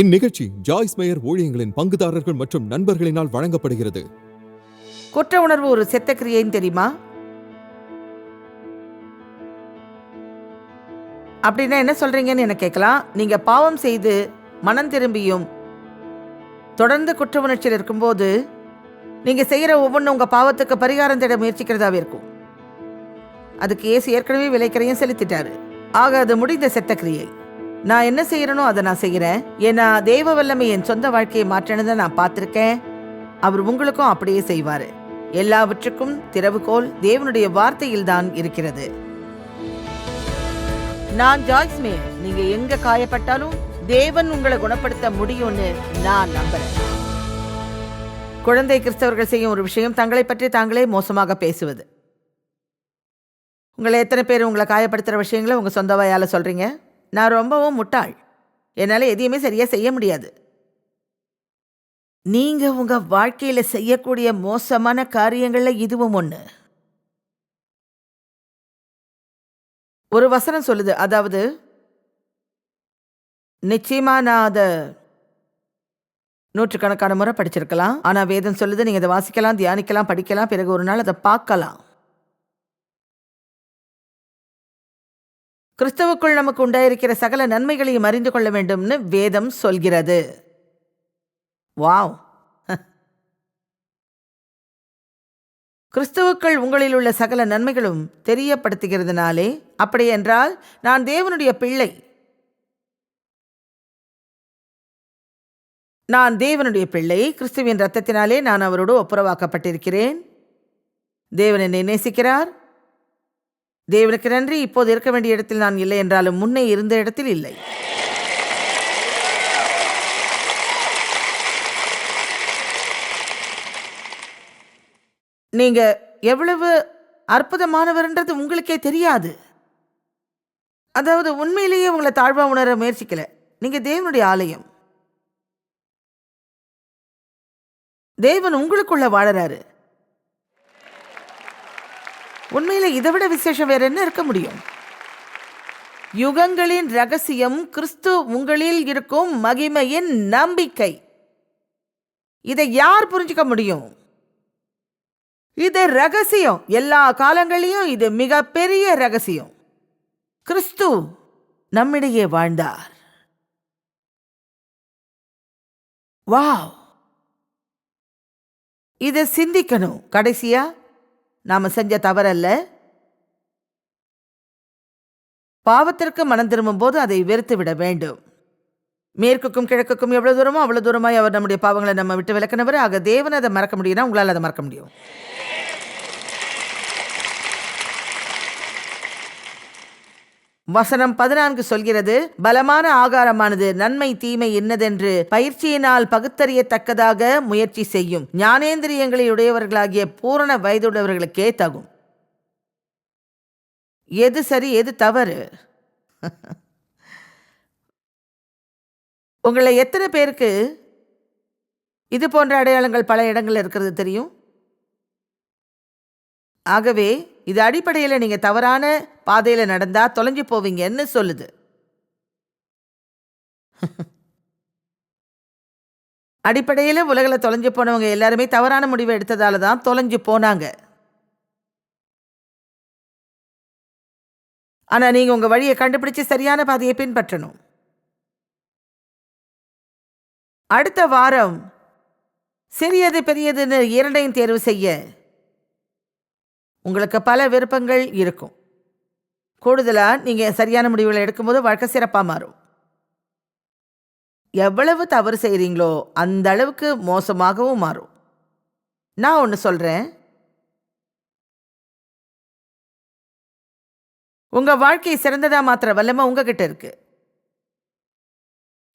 இந்நிகழ்ச்சி Joyce mayor ஊழியங்களின் பங்குதாரர்கள் மற்றும் நண்பர்களினால் வழங்கப்படுகிறது. குற்ற உணர்வு ஒரு செத்த கிரியைன்னு தெரியுமா? அப்படின்னா என்ன சொல்றீங்கன்னு என்ன கேட்கலாம். நீங்க பாவம் செய்து மனம் திரும்பியும் தொடர்ந்து குற்ற உணர்ச்சியில் இருக்கும்போது நீங்க செய்யற ஒவ்வொன்றும் உங்க பாவத்துக்கு பரிகாரம் தேட முயற்சிக்கிறதாவே இருக்கும். அதுக்கு ஏசு ஏற்கனவே விலைக்கரையும் செலுத்திட்டாரு. ஆக அது முடிந்த செத்த கிரியை நான் என்ன செய்யறனோ அதை நான் செய்யறேன். ஏன்னா தேவ வல்லமை என் சொந்த வாழ்க்கையை மாற்றினதை நான் பார்த்துருக்கேன். அவர் உங்களுக்கும் அப்படியே செய்வாரு. எல்லாவற்றுக்கும் திறவுகோல் தேவனுடைய வார்த்தையில் தான் இருக்கிறது. நான் ஜாய்ஸ் மே நீங்க எங்க காயப்பட்டாலும் தேவன் உங்களை குணப்படுத்த முடியும்னு நான் நம்புறேன். குழந்தை கிறிஸ்தவர்கள் செய்யும் ஒரு விஷயம் தங்களை பற்றி தாங்களே மோசமாக பேசுவது. உங்களை எத்தனை பேர் உங்களை காயப்படுத்துகிற விஷயங்களை உங்கள் சொந்த வாயால் சொல்கிறீங்க நான் ரொம்பவும் முட்டாள். என்னால் எதையுமே சரியாக செய்ய முடியாது. நீங்க உங்க வாழ்க்கையில செய்யக்கூடிய மோசமான காரியங்கள்ல இதுவும் ஒண்ணு. ஒரு வசனம் சொல்லுது. அதாவது நிச்சயமா நான் அதை நூற்றுக்கணக்கான முறை படிச்சிருக்கலாம். ஆனா வேதம் சொல்லுது நீங்க அதை வாசிக்கலாம் தியானிக்கலாம் படிக்கலாம் பிறகு ஒரு நாள் அதை பார்க்கலாம். கிறிஸ்தவுக்குள் நமக்கு உண்டாயிருக்கிற சகல நன்மைகளையும் அறிந்து கொள்ள வேண்டும்னு வேதம் சொல்கிறது. வாவ். கிறிஸ்துவுக்கள் உங்களில் உள்ள சகல நன்மைகளும் தெரியப்படுத்துகிறதுனாலே அப்படியென்றால் நான் தேவனுடைய பிள்ளை. நான் தேவனுடைய பிள்ளை. கிறிஸ்துவின் ரத்தத்தினாலே நான் அவரோடு ஒப்புரவாக்கப்பட்டிருக்கிறேன். தேவன் என்னை நேசிக்கிறார். தேவனுக்கு நன்றி. இப்போது இருக்க வேண்டிய இடத்தில் நான் இல்லை என்றாலும் முன்னே இருந்த இடத்தில் இல்லை. நீங்க எவ்வளவு அற்புதமானவர்ன்றது உங்களுக்கே தெரியாது. அதாவது உண்மையிலேயே உங்களை தாழ்வா உணர முயற்சிக்கல. நீங்க தேவனுடைய ஆலயம். தேவன் உங்களுக்குள்ள வாழறாரு. உண்மையில் இதை விட விசேஷம் வேற என்ன இருக்க முடியும்? யுகங்களின் ரகசியம் கிறிஸ்து உங்களில் இருக்கும் மகிமையின் நம்பிக்கை. இதை யார் புரிஞ்சுக்க முடியும்? இது ரகசியம். எல்லா காலங்களிலும் இது மிகப்பெரிய ரகசியம். கிறிஸ்து நம்மிடையே வாழ்ந்தார். வாவ். இதை சிந்திக்கணும். கடைசியா? நாம செஞ்ச தவறல்ல. பாவத்திற்கு மனம் திரும்பும் போது அதை வெறுத்து விட வேண்டும். மேற்குக்கும் கிழக்குக்கும் எவ்வளவு தூரமோ அவ்வளவு தூரமாய் அவர் நம்முடைய பாவங்களை நம்ம விட்டு விளக்கினவர் ஆக தேவன் அதை மறக்க முடியும்னா உங்களால் அதை மறக்க முடியும். வசனம் பதினான்கு சொல்கிறது பலமான ஆகாரமானது நன்மை தீமை என்னதென்று பயிற்சியினால் பகுத்தறியத்தக்கதாக முயற்சி செய்யும் ஞானேந்திரியங்களை உடையவர்களாகிய பூரண வயதுள்ளவர்களுக்கே தகும். எது சரி எது தவறு? உங்களை எத்தனை பேருக்கு இது போன்ற அடையாளங்கள் பல இடங்களில் இருக்கிறது தெரியும்? ஆகவே இது அடிப்படையில் நீங்கள் தவறான பாதையில் நடந்தா தொலைஞ்சு போவீங்கன்னு சொல்லுது. அடிப்படையில் உலகில் தொலைஞ்சு போனவங்க எல்லாருமே தவறான முடிவை எடுத்ததால தான் தொலைஞ்சு போனாங்க. ஆனால் நீங்கள் உங்கள் வழியை கண்டுபிடிச்சு சரியான பாதையை பின்பற்றணும். அடுத்த வாரம் சிறியது பெரியதுன்னு இரண்டையும் தேர்வு செய்ய உங்களுக்கு பல விருப்பங்கள் இருக்கும். கூடுதலாக நீங்கள் சரியான முடிவுகளை எடுக்கும்போது வாழ்க்கை சிறப்பாக மாறும். எவ்வளவு தவறு செய்கிறீங்களோ அந்த அளவுக்கு மோசமாகவும் மாறும். நான் ஒன்று சொல்கிறேன் உங்கள் வாழ்க்கையை சிறந்ததாக மாத்திர வல்லமை உங்ககிட்ட இருக்கு.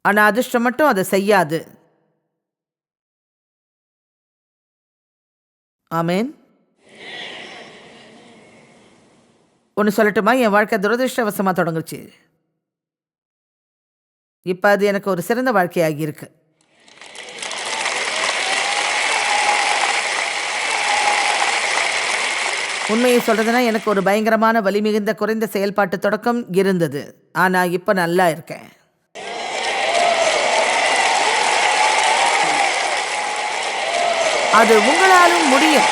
ஆனால் அதிர்ஷ்டம் மட்டும் அதை செய்யாது. ஆமேன். ஒன்று சொல்லட்டுமா? என் வாழ்க்கை துரதிருஷ்டவசமாக தொடங்குச்சு. இப்போ அது எனக்கு ஒரு சிறந்த வாழ்க்கையாகி இருக்கு. உண்மையை சொல்கிறதுனா எனக்கு ஒரு பயங்கரமான வலி மிகுந்த குறைந்த செயல்பாட்டு தொடக்கம் இருந்தது. ஆனால் இப்போ நல்லா இருக்கேன். அது உங்களாலும் முடியும்.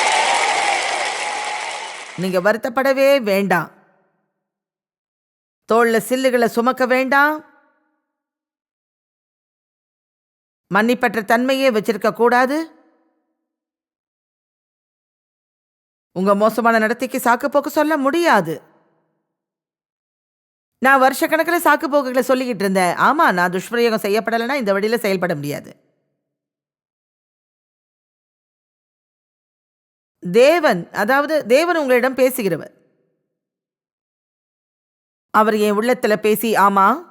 நீங்க வருத்தப்படவே வேண்டாம். தோல்ல சில்லுகளை சுமக்க வேண்டாம். மன்னிப்பற்ற தன்மையே வச்சிருக்க கூடாது. உங்க மோசமான நடத்தைக்கு சாக்கு போக்கு சொல்ல முடியாது. நான் வருஷக்கணக்கில் சாக்கு போக்குகளை சொல்லிக்கிட்டு இருந்தேன். ஆமா நான் துஷ்பிரயோகம் செய்யப்படலைன்னா இந்த வழியில செயல்பட முடியாது. தேவன் அதாவது தேவன் உங்களிடம் பேசுகிறவர். அவர் என் உள்ளத்தில் பேசி ஆமா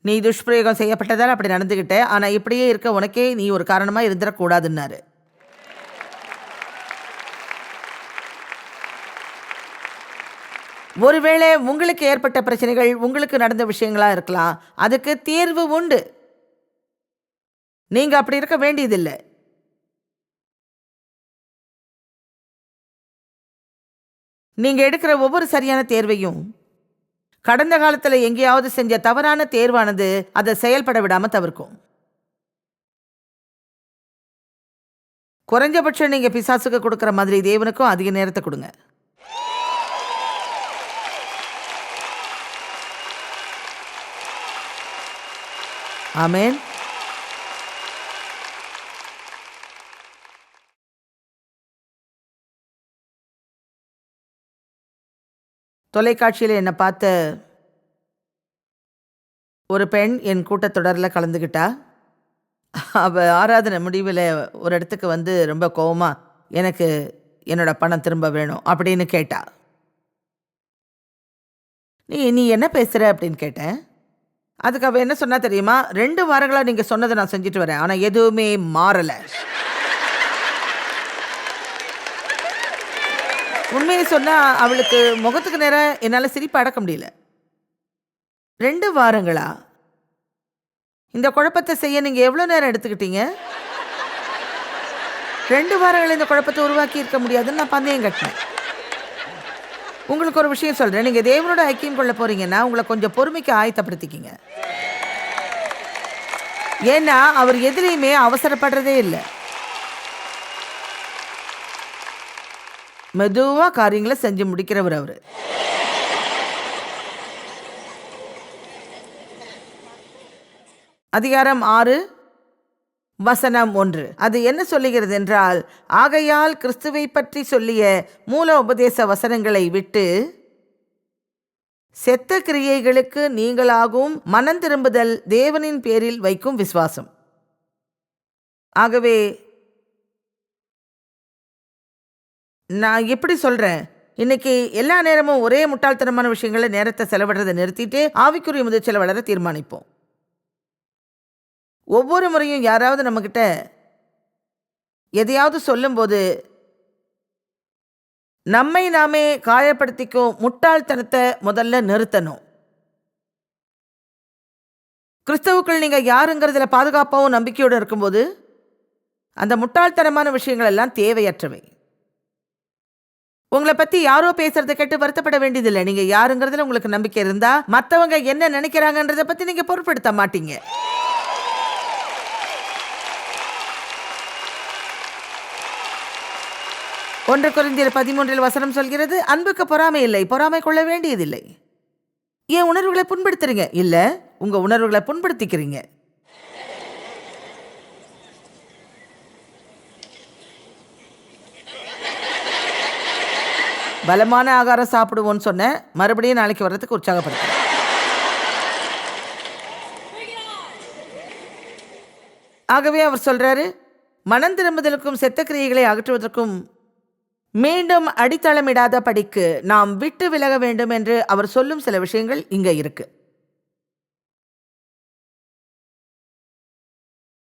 நீ துஷ்பிரயோகம் செய்யப்பட்டதால் அப்படி நடந்துகிட்ட ஆனா இப்படியே இருக்க உனக்கே நீ ஒரு காரணமா இருந்துடக்கூடாதுன்னாரு ஒருவேளை உங்களுக்கு ஏற்பட்ட பிரச்சனைகள் உங்களுக்கு நடந்த விஷயங்களா இருக்கலாம் அதுக்கு தீர்வு உண்டு. நீங்க அப்படி இருக்க வேண்டியதில்லை. நீங்கள் எடுக்கிற ஒவ்வொரு சரியான தேர்வையும் கடந்த காலத்தில் எங்கேயாவது செஞ்ச தவறான தேர்வானது அதை செயல்பட விடாமல் தவிர்க்கும். குறைஞ்சபட்சம் நீங்கள் பிசாசுக்கு கொடுக்குற மாதிரி தேவனுக்கும் அதிக நேரத்தை கொடுங்க. ஆமேன். தொலைக்காட்சியில் என்னை பார்த்த ஒரு பெண் என் கூட்டத்தொடரில் கலந்துக்கிட்டா அவள் ஆராதனை முடிவில் ஒரு இடத்துக்கு வந்து ரொம்ப கோபமாக எனக்கு என்னோட பணம் திரும்ப வேணும் அப்படின்னு கேட்டா. நீ நீ என்ன பேசுகிற அப்படின்னு கேட்டேன். அதுக்கு அவள் என்ன சொன்னால் தெரியுமா? ரெண்டு வாரங்களாக நீங்கள் சொன்னதை நான் செஞ்சுட்டு வரேன் ஆனால் எதுவுமே மாறலை. உண்மையை சொன்னால் அவளுக்கு முகத்துக்கு நேரம் என்னால் சிரிப்பு அடக்க முடியல. ரெண்டு வாரங்களா? இந்த குழப்பத்தை செய்ய நீங்கள் எவ்வளோ நேரம் எடுத்துக்கிட்டீங்க? ரெண்டு வாரங்கள் இந்த குழப்பத்தை உருவாக்கி இருக்க முடியாதுன்னு நான் பந்தயம் கட்டினேன். உங்களுக்கு ஒரு விஷயம் சொல்கிறேன் நீங்கள் தேவனோட ஐக்கியம் கொள்ள போகிறீங்கன்னா உங்களை கொஞ்சம் பொறுமைக்கு ஆயத்தப்படுத்திக்கிங்க. ஏன்னா அவர் எதுலேயுமே அவசரப்படுறதே இல்லை. மெதுவாக காரியங்களை செஞ்சு முடிக்கிறவர் அவர். அதிகாரம் ஆறு வசனம் ஒன்று. அது என்ன சொல்லுகிறது என்றால் ஆகையால் கிறிஸ்துவை பற்றி சொல்லிய மூல உபதேச வசனங்களை விட்டு செத்த கிரியைகளுக்கு நீங்களாகவும் மனம் திரும்புதல் தேவனின் பேரில் வைக்கும் விசுவாசம். ஆகவே நான் எப்படி சொல்கிறேன் இன்னைக்கு எல்லா நேரமும் ஒரே முட்டாள்தனமான விஷயங்களை நேரத்தை செலவிடுறதை நிறுத்திட்டு ஆவிக்குரிய முதிர்ச்சலை வளர தீர்மானிப்போம். ஒவ்வொரு முறையும் யாராவது நம்மக்கிட்ட எதையாவது சொல்லும்போது நம்மை நாமே காயப்படுத்திக்கும் முட்டாள்தனத்தை முதல்ல நிறுத்தணும். கிறிஸ்தவுக்குள் நீங்கள் யாருங்கிறதுல பாதுகாப்பாகவும் நம்பிக்கையோடு இருக்கும்போது அந்த முட்டாள்தனமான விஷயங்கள் எல்லாம் தேவையற்றவை. உங்களை பத்தி யாரோ பேசுறத கேட்டு வருத்தப்பட வேண்டியதில்லை. நீங்க யாருங்கிறதுல உங்களுக்கு நம்பிக்கை இருந்தா மத்தவங்க என்ன நினைக்கிறாங்கன்றத பத்தி நீங்க பொருட்படுத்த மாட்டீங்க. ஒன்று குறைந்தியர் பதிமூன்றில் வசனம் சொல்கிறது அன்புக்கு பொறாமை இல்லை பொறாமை கொள்ள வேண்டியதில்லை. என் உணர்வுகளை புண்படுத்துறீங்க? இல்ல உங்க உணர்வுகளை புண்படுத்திக்கிறீங்க. பலமான ஆகாரம் சாப்பிடுவோன்னு சொன்னேன். மறுபடியும் நாளைக்கு வர்றதுக்கு உற்சாகப்படுத்துறேன். ஆகவே அவர் சொல்றாரு மனம் திரும்புதலுக்கும் செத்த கிரியைகளை அகற்றுவதற்கும் மீண்டும் அடித்தளமிடாத படிக்கு நாம் விட்டு விலக வேண்டும் என்று அவர் சொல்லும் சில விஷயங்கள் இங்க இருக்கு.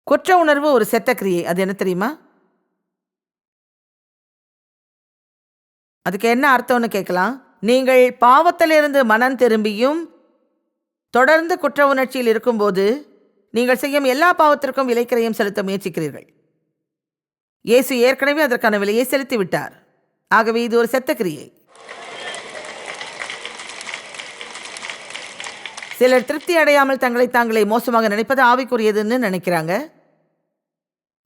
குற்ற உணர்வு ஒரு செத்த கிரியை அது என்ன தெரியுமா? அதுக்கு என்ன அர்த்தம்னு கேட்கலாம்? நீங்கள் பாவத்திலிருந்து மனம் திரும்பியும் தொடர்ந்து குற்ற உணர்ச்சியில் இருக்கும்போது நீங்கள் செய்யும் எல்லா பாவத்திற்கும் விலைக்கிரையும் செலுத்த முயற்சிக்கிறீர்கள். இயேசு ஏற்கனவே அதற்கான விலையை செலுத்தி விட்டார் ஆகவே இது ஒரு செத்த கிரியை சிலர் திருப்தி அடையாமல் தங்களை தாங்களே மோசமாக நினைப்பது ஆவிக்குரியதுன்னு நினைக்கிறாங்க.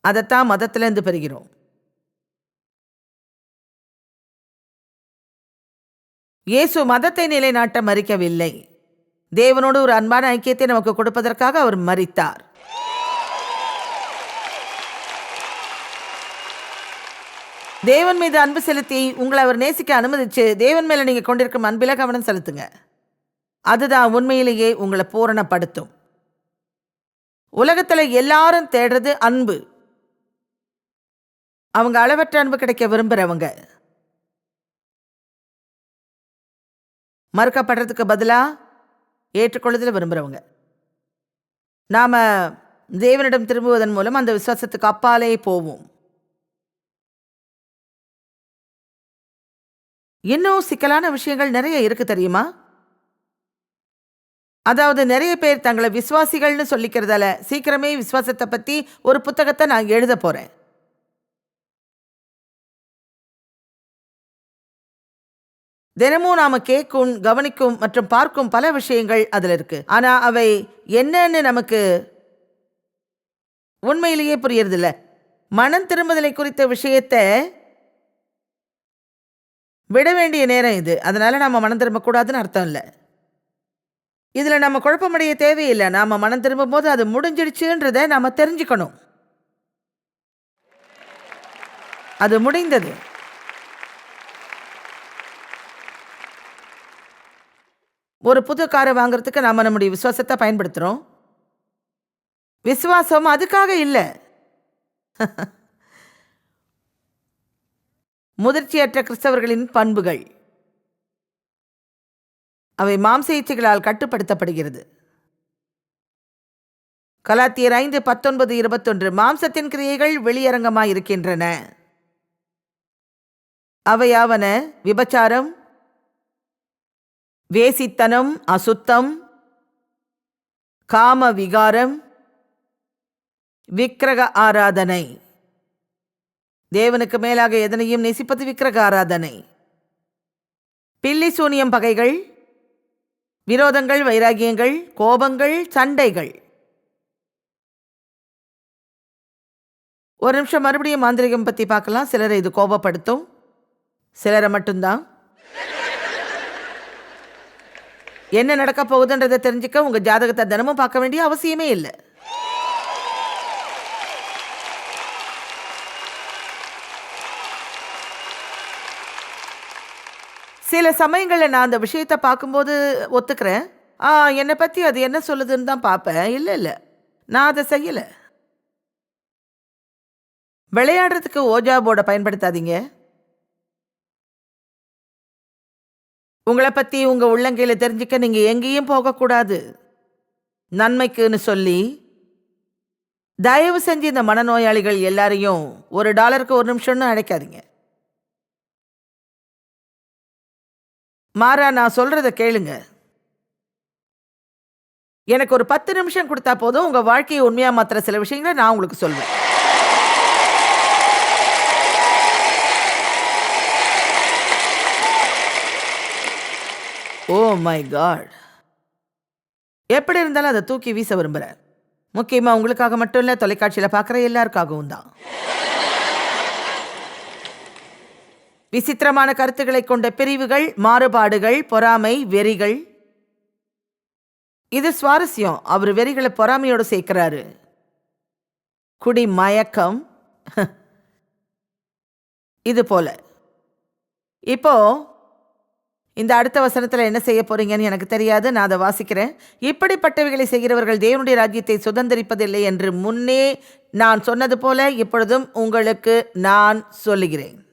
அதைத்தான் மதத்திலேருந்து பெறுகிறோம். இயேசு மதத்தை நிலைநாட்ட மறிக்கவில்லை. தேவனோடு ஒரு அன்பான ஐக்கியத்தை நமக்கு கொடுப்பதற்காக அவர் மறித்தார் தேவன் மீது அன்பு செலுத்தி உங்களை அவர் நேசிக்க அனுமதிச்சு தேவன் மேல நீங்க கொண்டிருக்கும் அன்பில கவனம் செலுத்துங்க. அதுதான் உண்மையிலேயே உங்களை பூரணப்படுத்தும். உலகத்துல எல்லாரும் தேடுறது அன்பு. அவங்க அளவற்ற அன்பு கிடைக்க விரும்புறவங்க. மறுக்கப்படுறதுக்கு பதிலாக ஏற்றுக்கொள்ளுதல் விரும்புகிறவங்க நாம் தேவனிடம் திரும்புவதன் மூலம் அந்த விசுவாசத்துக்கு அப்பாலே போவோம். இன்னும் சிக்கலான விஷயங்கள் நிறைய இருக்கு தெரியுமா? அதாவது நிறைய பேர் தங்களை விசுவாசிகள்னு சொல்லிக்கிறதால சீக்கிரமே விசுவாசத்தை பற்றி ஒரு புத்தகத்தை நான் எழுத போகிறேன் தினமும் நாம கேட்கும் கவனிக்கும் மற்றும் பார்க்கும் பல விஷயங்கள் அதில் இருக்கு. ஆனா அவை என்னன்னு நமக்கு உண்மையிலேயே புரியறதில்ல. மனம் திரும்புதலை குறித்த விஷயத்தை விட வேண்டிய நேரம் இது. அதனால நாம மனம் திரும்பக்கூடாதுன்னு அர்த்தம் இல்லை. இதில் நம்ம குழப்பமடைய தேவையில்லை. நாம மனம் திரும்பும் போது அது முடிஞ்சிடுச்சுன்றதை நாம் தெரிஞ்சுக்கணும். அது முடிந்தது. ஒரு புது காரை வாங்குறதுக்கு நம்ம நம்முடைய விசுவாசத்தை பயன்படுத்துகிறோம் விசுவாசம் அதுக்காக இல்லை. முதிர்ச்சியற்ற கிறிஸ்தவர்களின் பண்புகள். அவை மாம்ச இச்சைகளால் கட்டுப்படுத்தப்படுகிறது. கலாத்தியர் ஐந்து பத்தொன்பது இருபத்தொன்று மாம்சத்தின் கிரியைகள் வெளியரங்கமாயிருக்கின்றன. அவையாவன விபச்சாரம் வேசித்தனம் அசுத்தம் காம விகாரம் விக்கிரக ஆராதனை. தேவனுக்கு மேலாக எதனையும் நேசிப்பது விக்கிரக ஆராதனை. பில்லி சூனியம் பகைகள் விரோதங்கள் வைராகியங்கள் கோபங்கள் சண்டைகள். ஒரு நிமிஷம் மறுபடியும் மாந்திரிகம் பற்றி பார்க்கலாம். சிலரை இது கோபப்படுத்தும். சிலரை மட்டும்தான். என்ன நடக்க போகுதுன்றதை தெரிஞ்சுக்க உங்க ஜாதகத்தை தினமும் பார்க்க வேண்டிய அவசியமே இல்லை. சில சமயங்களில் நான் அந்த விஷயத்தை பார்க்கும்போது ஒத்துக்கிறேன். ஆ என்னை பற்றி அது என்ன சொல்லுதுன்னு தான் பார்ப்பேன். இல்லை இல்லை. நான் அதை செய்யலை. விளையாடுறதுக்கு ஓஜா போர்டை பயன்படுத்தாதீங்க. உங்களை பற்றி உங்கள் உள்ளங்கையில் தெரிஞ்சுக்க நீங்கள் எங்கேயும் போகக்கூடாது. நன்மைக்குன்னு சொல்லி தயவு செஞ்சு இந்த மனநோயாளிகள் எல்லாரையும் ஒரு டாலருக்கு ஒரு நிமிஷம்னு அழைக்காதீங்க. மாறா நான் சொல்கிறத கேளுங்க. எனக்கு ஒரு பத்து நிமிஷம் கொடுத்தா போதும் உங்கள் வாழ்க்கையை உண்மையாக மாத்திர சில விஷயங்களை நான் உங்களுக்கு சொல்வேன். Oh ஓ மை காட் எப்படி இருந்தாலும் அதை தூக்கி வீச விரும்புகிறார். முக்கியமாக உங்களுக்காக மட்டும் இல்லை தொலைக்காட்சியில் பார்க்குற எல்லாருக்காகவும் தான். விசித்திரமான கருத்துக்களை கொண்ட பிரிவுகள் மாறுபாடுகள் பொறாமை வெறிகள். இது சுவாரஸ்யம். அவர் வெறிகளை பொறாமையோடு சேர்க்கிறாரு. குடி மயக்கம். இது போல. இப்போ இந்த அடுத்த வசனத்தில் என்ன செய்ய போறீங்கன்னு எனக்கு தெரியாது நான் அதை வாசிக்கிறேன். இப்படிப்பட்டவைகளை செய்கிறவர்கள் தேவனுடைய ராஜ்யத்தை சுதந்திரிப்பதில்லை என்று முன்னே நான் சொன்னது போல இப்பொழுதும் உங்களுக்கு நான் சொல்லுகிறேன்.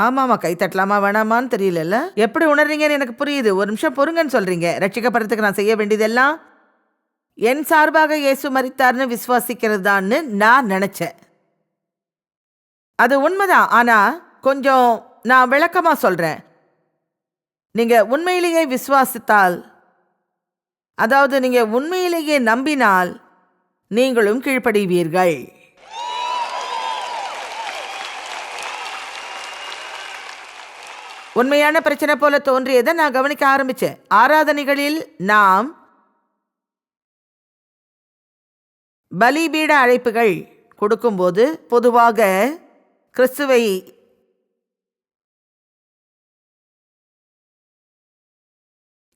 ஆமாமா கை தட்டலாமா வேணாமான்னு தெரியலல்ல? எப்படி உணர்றீங்கன்னு எனக்கு புரியுது. ஒரு நிமிஷம் பொறுங்கன்னு சொல்றீங்க. ரட்சிக்கப்படுறதுக்கு நான் செய்ய வேண்டியதெல்லாம் என் சார்பாக இயேசு மரித்தார்னு விசுவாசிக்கிறதான்னு நான் நினைச்சேன். அது உண்மைதான். ஆனா கொஞ்சம் நான் விளக்கமா சொல்றேன். நீங்க உண்மையிலேயே விசுவாசித்தால் அதாவது நீங்க உண்மையிலேயே நம்பினால் நீங்களும் கீழ்ப்படுவீர்கள். உண்மையான பிரச்சனை போல தோன்றியதை நான் கவனிக்க ஆரம்பிச்சேன். ஆராதனைகளில் நாம் பலிபீட அழைப்புகள் கொடுக்கும்போது பொதுவாக கிறிஸ்துவை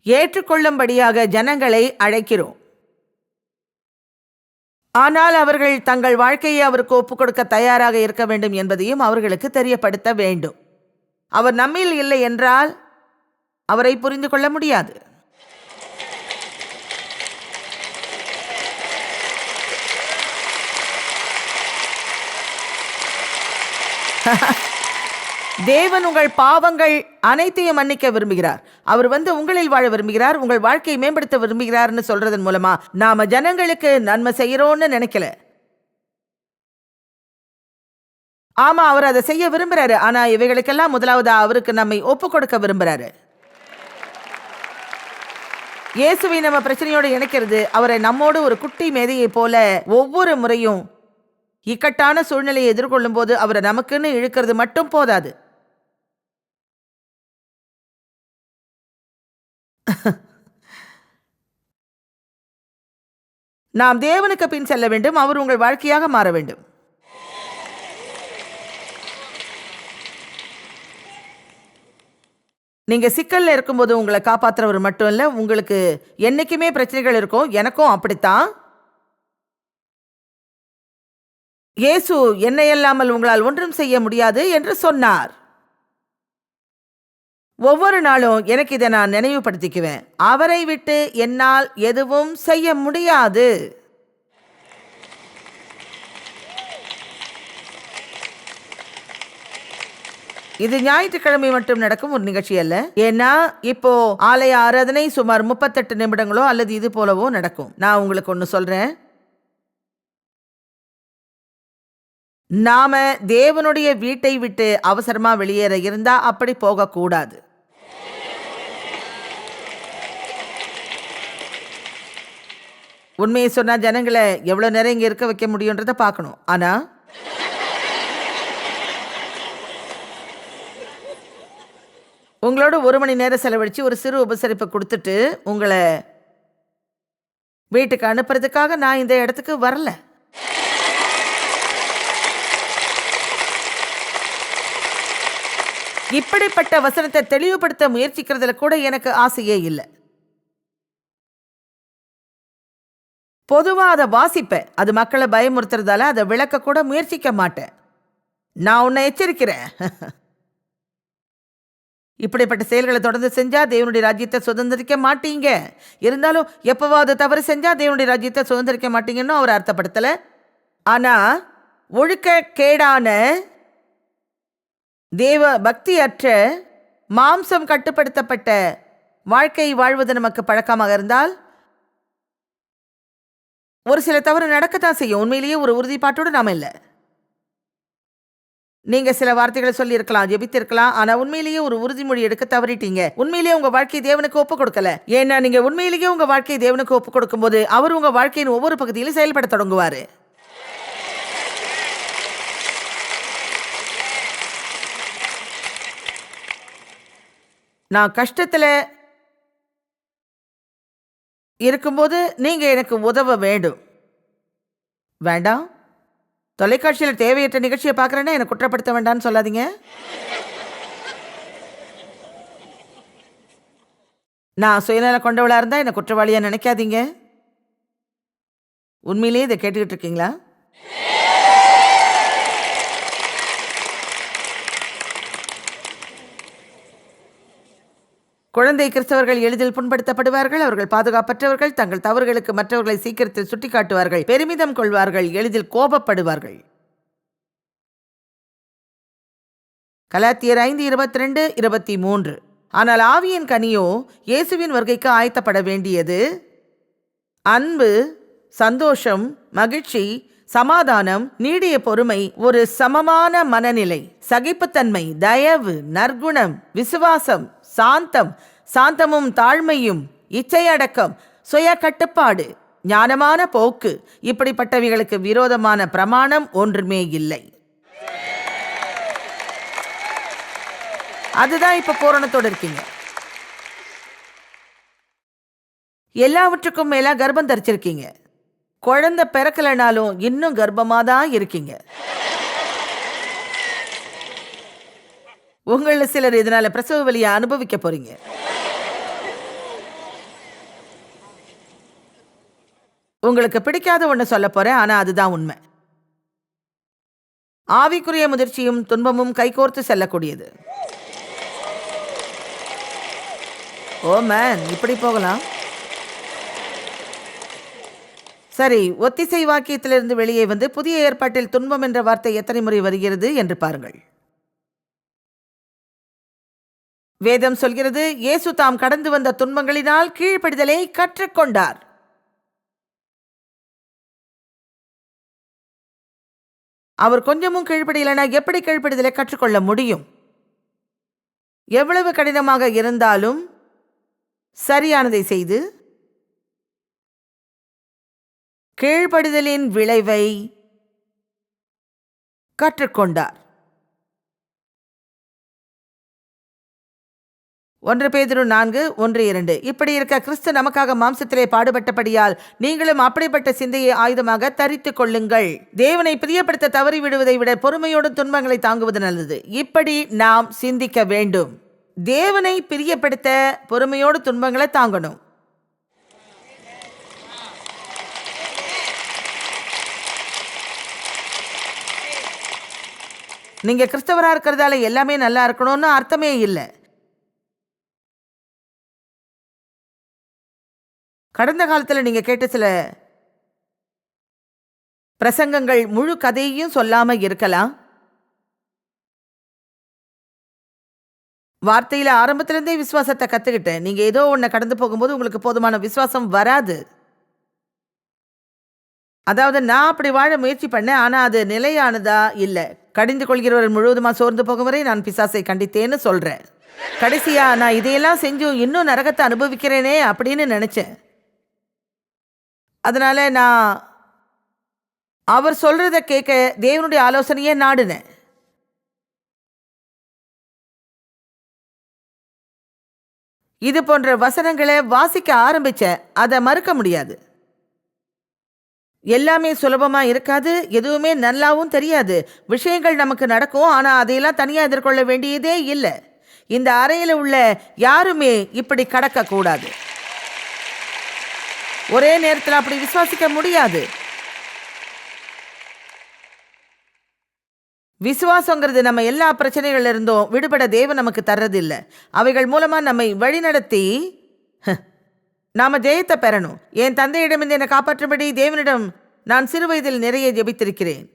ஏற்றுக்கொள்ளும்படியாக ஜனங்களை அழைக்கிறோம். ஆனால் அவர்கள் தங்கள் வாழ்க்கையை அவருக்கு ஒப்புக் கொடுக்க தயாராக இருக்க வேண்டும் என்பதையும் அவர்களுக்கு தெரியப்படுத்த வேண்டும். அவர் நம்மில் இல்லை என்றால் அவரை புரிந்து கொள்ள முடியாது. தேவன் உங்கள் பாவங்கள் அனைத்தையும் மன்னிக்க விரும்புகிறார். அவர் வந்து உங்களில் வாழ விரும்புகிறார் உங்கள் வாழ்க்கையை மேம்படுத்த விரும்புகிறார்னு சொல்றதன் மூலமா நாம ஜனங்களுக்கு நன்மை செய்யறோம்னு நினைக்கல. ஆமா அவர் அதை செய்ய விரும்புறாரு. ஆனா இவைகளுக்கெல்லாம் முதலாவதா அவருக்கு நம்மை ஒப்பு கொடுக்க விரும்புறாரு. இயேசுவை நம்ம பிரச்சனையோடு இணைக்கிறது அவரை நம்மோடு ஒரு குட்டி மேதையை போல ஒவ்வொரு முறையும் இக்கட்டான சூழ்நிலையை எதிர்கொள்ளும் போது அவரை நமக்குன்னு இழுக்கிறது மட்டும் போதாது. நாம் தேவனுக்கு பின் செல்ல வேண்டும். அவர் உங்கள் வாழ்க்கையாக மாற வேண்டும். நீங்க சிக்கல்ல இருக்கும்போது உங்களை காப்பாத்துறவர் மட்டும் இல்ல உங்களுக்கு என்னைக்குமே பிரச்சனைகள் இருக்கும். எனக்கும் அப்படித்தான். இயேசு என்னையல்லாமல் உங்களால் ஒன்றும் செய்ய முடியாது என்று சொன்னார். ஒவ்வொரு நாளும் எனக்கு இதை நான் நினைவுபடுத்திக்குவேன். அவரை விட்டு என்னால் எதுவும் செய்ய முடியாது. இது ஞாயிற்றுக்கிழமை மட்டும் நடக்கும் ஒரு நிகழ்ச்சி அல்ல. ஏன்னா இப்போ ஆலய ஆராதனை சுமார் முப்பத்தெட்டு நிமிடங்களோ அல்லது இது போலவோ நடக்கும். நான் உங்களுக்கு ஒன்று சொல்றேன். நாம தேவனுடைய வீட்டை விட்டு அவசரமா வெளியேற இருந்தா அப்படி போகக்கூடாது. உண்மையை சொன்னால் ஜனங்களை எவ்வளோ நேரம் இங்கே இருக்க வைக்க முடியுன்றதை பார்க்கணும். ஆனால் உங்களோட ஒரு மணி நேரம் செலவழித்து ஒரு சிறு உபசரிப்பை கொடுத்துட்டு உங்களை வீட்டுக்கு அனுப்புறதுக்காக நான் இந்த இடத்துக்கு வரல. இப்படிப்பட்ட வசனத்தை தெளிவுபடுத்த முயற்சிக்கிறதுல கூட எனக்கு ஆசையே இல்லை. பொதுவாக அதை வாசிப்பேன். அது மக்களை பயமுறுத்துறதால அதை விளக்க கூட முயற்சிக்க மாட்டேன். நான் உன்னை எச்சரிக்கிறேன். இப்படிப்பட்ட செயல்களை தொடர்ந்து செஞ்சா தேவனுடைய ராஜ்யத்தை சுதந்திரிக்க மாட்டீங்க. இருந்தாலும் எப்பவாவது தவறு செஞ்சா தேவனுடைய ராஜ்யத்தை சுதந்திரிக்க மாட்டீங்கன்னு அவர் அர்த்தப்படுத்தலை. ஆனா ஒழுக்க கேடான தேவ பக்தியற்ற மாம்சம் கட்டுப்படுத்தப்பட்ட வாழ்க்கை வாழ்வது நமக்கு பழக்கமாக இருந்தால் ஒரு சில தவறு நடக்கத்தான் செய்யும். உண்மையிலேயே ஒரு உறுதிப்பாட்டோடு நாம் இல்லை. நீங்க சில வார்த்தைகளை சொல்லியிருக்கலாம் ஜெபித்திருக்கலாம் ஆனா உண்மையிலேயே ஒரு உறுதிமொழி எடுக்க தவறிட்டீங்க. உண்மையிலேயே உங்க வாழ்க்கையை தேவனுக்கு ஒப்பு கொடுக்கல. ஏன்னா நீங்க உண்மையிலேயே உங்க வாழ்க்கையை தேவனுக்கு ஒப்பு கொடுக்கும்போது அவர் உங்க வாழ்க்கையின் ஒவ்வொரு பகுதியிலும் செயல்பட தொடங்குவாரு. நான் கஷ்டத்துல இருக்கும்போது நீங்கள் எனக்கு உதவ வேண்டும். வேண்டாம். தொலைக்காட்சியில் தேவையற்ற நிகழ்ச்சியை பார்க்குறேன்னா என்னை குற்றப்படுத்த வேண்டாம்னு சொல்லாதீங்க. நான் சுயநல கொண்டவளாக இருந்தால் என்னை குற்றவாளியாக நினைக்காதீங்க. உண்மையிலேயே இதை கேட்டுக்கிட்டு இருக்கீங்களா? குழந்தை கிறிஸ்தவர்கள் எளிதில் புண்படுத்தப்படுவார்கள் அவர்கள் பாதுகாப்பற்றவர்கள் தங்கள் தவறுகளுக்கு மற்றவர்களை சீக்கிரத்தில் சுட்டிக்காட்டுவார்கள் பெருமிதம் கொள்வார்கள் எளிதில் கோபப்படுவார்கள். கலாத்தியர் ஐந்து இருபத்தி ரெண்டு இருபத்தி மூன்று ஆனால் ஆவியின் கனியோ இயேசுவின் வருகைக்கு ஆயத்தப்பட வேண்டியது? அன்பு சந்தோஷம் மகிழ்ச்சி சமாதானம் நீடிய பொறுமை ஒரு சமமான மனநிலை சகிப்புத்தன்மை தயவு நற்குணம் விசுவாசம் சாந்தம் சாந்தமும் தாழ்மையும் இச்சையடக்கம் சுய கட்டுப்பாடு ஞானமான போக்கு இப்படிப்பட்டவைகளுக்கு விரோதமான பிரமாணம் ஒன்றுமே இல்லை. அதுதான் இப்ப பூரணத்தோடு இருக்கீங்க. எல்லாவற்றுக்கும் மேல கர்ப்பம் தரிச்சிருக்கீங்க. குழந்தை பிறக்கலைனாலும் இன்னும் கர்ப்பமா தான் இருக்கீங்க. உங்களில் சிலர் இதனால பிரசவ வழியை அனுபவிக்க போறீங்க. உங்களுக்கு பிடிக்காத ஒன்று சொல்ல போறேன் ஆனால் அதுதான் உண்மை. ஆவிக்குரிய முதிர்ச்சியும் துன்பமும் கைகோர்த்து செல்லக்கூடியது. ஓ மேன் இப்படி போகலாம். சரி ஒத்திசை வாக்கியத்திலிருந்து வெளியே வந்து புதிய ஏற்பாட்டில் துன்பம் என்ற வார்த்தை எத்தனை முறை வருகிறது என்று பாருங்கள். வேதம் சொல்கிறது இயேசு தாம் கடந்து வந்த துன்பங்களினால் கீழ்ப்படிதலை கற்றுக்கொண்டார். அவர் கொஞ்சமும் கீழ்ப்படியலைனா எப்படி கீழ்ப்படிதலை கற்றுக்கொள்ள முடியும்? எவ்வளவு கடினமாக இருந்தாலும் சரியானதை செய்து கீழ்ப்படுதலின் விளைவை கற்றுக்கொண்டார். ஒன்று பேதுரு நான்கு ஒன்று இரண்டு. இப்படி இருக்க கிறிஸ்து நமக்காக மாம்சத்திலே பாடுபட்டபடியால் நீங்களும் அப்படிப்பட்ட சிந்தையை ஆயுதமாக தரித்துக் கொள்ளுங்கள். தேவனை பிரியப்படுத்த தவறி விடுவதை விட பொறுமையோடு துன்பங்களை தாங்குவது நல்லது. இப்படி நாம் சிந்திக்க வேண்டும். தேவனை பிரியப்படுத்த பொறுமையோடு துன்பங்களை தாங்கணும். நீங்க கிறிஸ்தவராக இருக்கிறதால எல்லாமே நல்லா இருக்கணும்னு அர்த்தமே இல்லை. கடந்த காலத்தில் நீங்கள் கேட்ட சில பிரசங்கங்கள் முழு கதையையும் சொல்லாமல் இருக்கலாம். வார்த்தையில் ஆரம்பத்திலேருந்தே விசுவாசத்தை கற்றுக்கிட்டேன் நீங்கள் ஏதோ ஒன்றை கடந்து போகும்போது உங்களுக்கு போதுமான விசுவாசம் வராது. அதாவது நான் அப்படி வாழ முயற்சி பண்ணேன் ஆனால் அது நிலையானதா இல்லை. கடிந்து கொள்கிறவர் முழுவதுமாக சோர்ந்து போகும் வரை நான் பிசாசை கண்டித்தேன்னு சொல்கிறேன் கடைசியாக நான் இதையெல்லாம் செஞ்சும் இன்னும் நரகத்தை அனுபவிக்கிறேனே அப்படின்னு நினச்சேன். அதனால் நான் அவர் சொல்கிறத கேட்க தேவனுடைய ஆலோசனையே நாடுனேன். இது போன்ற வசனங்களை வாசிக்க ஆரம்பித்தேன் அதை மறுக்க முடியாது. எல்லாமே சுலபமாக இருக்காது எதுவுமே நல்லாவும் தெரியாது. விஷயங்கள் நமக்கு நடக்கும் ஆனால் அதையெல்லாம் தனியாக எதிர்கொள்ள வேண்டியதே இல்லை. இந்த அறையில் உள்ள யாருமே இப்படி கடக்கக்கூடாது. ஒரே நேரத்தில் அப்படி விசுவாசிக்க முடியாது. விசுவாசங்கிறது நம்ம எல்லா பிரச்சனைகள் இருந்தும் விடுபட தேவன் நமக்கு தர்றது அவைகள் மூலமாக நம்மை வழிநடத்தி ஹ, நாம ஜெயத்தை பெறணும். என் தந்தையிடமிருந்து என்னை காப்பாற்றும்படி தேவனிடம் நான் சிறு வயதில் நிறைய ஜெபித்திருக்கிறேன்.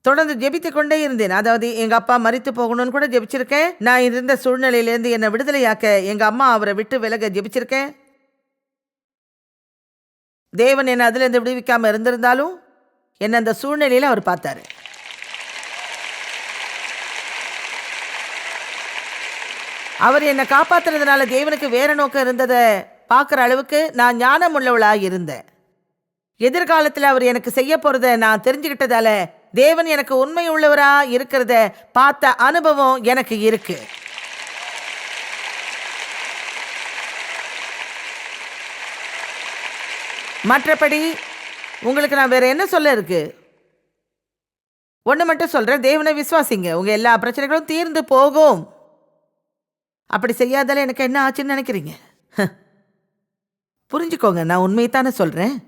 தொடர்ந்து ஜெபித்து கொண்டே இருந்தேன். அதாவது எங்க அப்பா மறித்து போகணும்னு கூட ஜெபிச்சிருக்கேன். நான் இருந்த சூழ்நிலையிலேருந்து என்னை விடுதலையாக்க எங்க அம்மா அவரை விட்டு விலக ஜெபிச்சிருக்கேன். தேவன் என்னை அதிலிருந்து விடுவிக்காமல் இருந்திருந்தாலும் என்னை அந்த சூழ்நிலையில் அவர் பார்த்தாரு. அவர் என்னை காப்பாற்றுறதுனால தேவனுக்கு வேறு நோக்கம் இருந்ததை பார்க்குற அளவுக்கு நான் ஞானம் உள்ளவளாக இருந்தேன். எதிர்காலத்தில் அவர் எனக்கு செய்ய போகிறத நான் தெரிஞ்சுக்கிட்டதால தேவன் எனக்கு உண்மை உள்ளவராக இருக்கிறத பார்த்த அனுபவம் எனக்கு இருக்குது மற்றபடி உங்களுக்கு நான் வேறு என்ன சொல்ல இருக்கு? ஒன்று மட்டும் சொல்கிறேன் தேவனை விசுவாசிங்க. உங்கள் எல்லா பிரச்சனைகளும் தீர்ந்து போகும். அப்படி செய்யாதால எனக்கு என்ன ஆச்சுன்னு நினைக்கிறீங்க? புரிஞ்சுக்கோங்க. நான் உண்மையை தானே சொல்கிறேன்